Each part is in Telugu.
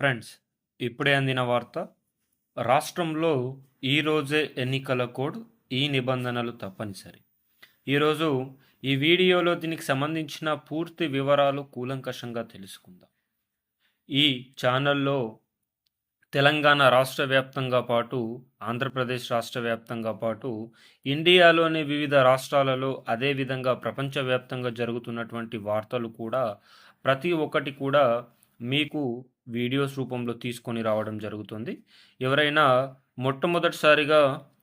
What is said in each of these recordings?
ఫ్రెండ్స్ ఇప్పుడే అందిన వార్త రాష్ట్రంలో ఈరోజే ఎన్నికల కోడ్ ఈ నిబంధనలు తప్పనిసరి. ఈరోజు ఈ వీడియోలో దీనికి సంబంధించిన పూర్తి వివరాలు కూలంకషంగా తెలుసుకుందాం. ఈ ఛానల్లో తెలంగాణ రాష్ట్ర వ్యాప్తంగా పాటు ఆంధ్రప్రదేశ్ రాష్ట్ర వ్యాప్తంగా పాటు ఇండియాలోని వివిధ రాష్ట్రాలలో అదేవిధంగా ప్రపంచవ్యాప్తంగా జరుగుతున్నటువంటి వార్తలు కూడా ప్రతి ఒక్కటి కూడా మీకు వీడియోస్ రూపంలో తీసుకొని రావడం జరుగుతుంది. ఎవరైనా మొట్టమొదటిసారిగా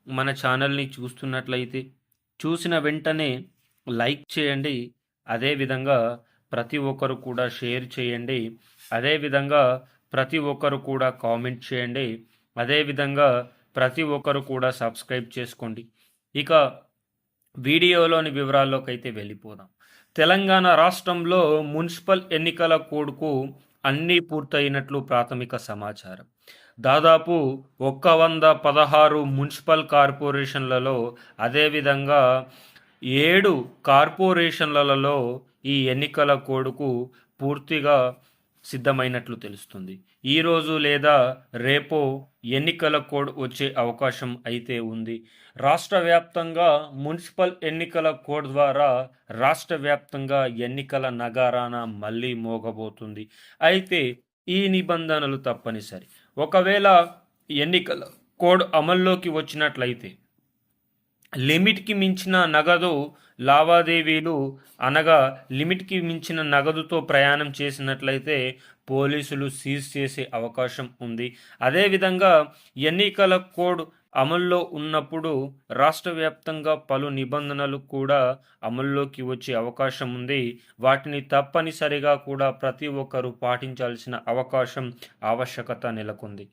మన ఛానల్ని చూస్తున్నట్లయితే చూసిన వెంటనే లైక్ చేయండి. అదేవిధంగా ప్రతి ఒక్కరు కూడా షేర్ చేయండి. అదేవిధంగా ప్రతి ఒక్కరు కూడా కామెంట్ చేయండి. అదేవిధంగా ప్రతి ఒక్కరు కూడా సబ్స్క్రైబ్ చేసుకోండి. ఇక వీడియోలోని వివరాల్లోకి అయితే వెళ్ళిపోదాం. తెలంగాణ రాష్ట్రంలో మున్సిపల్ ఎన్నికల కోడ్కు అన్నీ పూర్తయినట్లు ప్రాథమిక సమాచారం. దాదాపు ఒక్క వంద పదహారు మున్సిపల్ కార్పొరేషన్లలో అదేవిధంగా ఏడు కార్పొరేషన్లలో ఈ ఎన్నికల కోడ్కు పూర్తిగా సిద్ధమైనట్లు తెలుస్తుంది. ఈరోజు లేదా రేపో ఎన్నికల కోడ్ వచ్చే అవకాశం అయితే ఉంది. రాష్ట్ర వ్యాప్తంగా మున్సిపల్ ఎన్నికల కోడ్ ద్వారా రాష్ట్ర వ్యాప్తంగా ఎన్నికల నగారాన మళ్ళీ మోగబోతుంది. అయితే ఈ నిబంధనలు తప్పనిసరి. ఒకవేళ ఎన్నికల కోడ్ అమల్లోకి వచ్చినట్లయితే లిమిట్కి మించిన నగదు లావాదేవీలు అనగా లిమిట్కి మించిన నగదుతో ప్రయాణం చేసినట్లయితే పోలీసులు సీజ్ చేసే అవకాశం ఉంది. అదేవిధంగా ఎన్నికల కోడ్ అమల్లో ఉన్నప్పుడు రాష్ట్ర వ్యాప్తంగా పలు నిబంధనలు కూడా అమల్లోకి వచ్చే అవకాశం ఉంది. వాటిని తప్పనిసరిగా కూడా ప్రతి ఒక్కరూ పాటించాల్సిన అవకాశం ఆవశ్యకత నెలకొంది.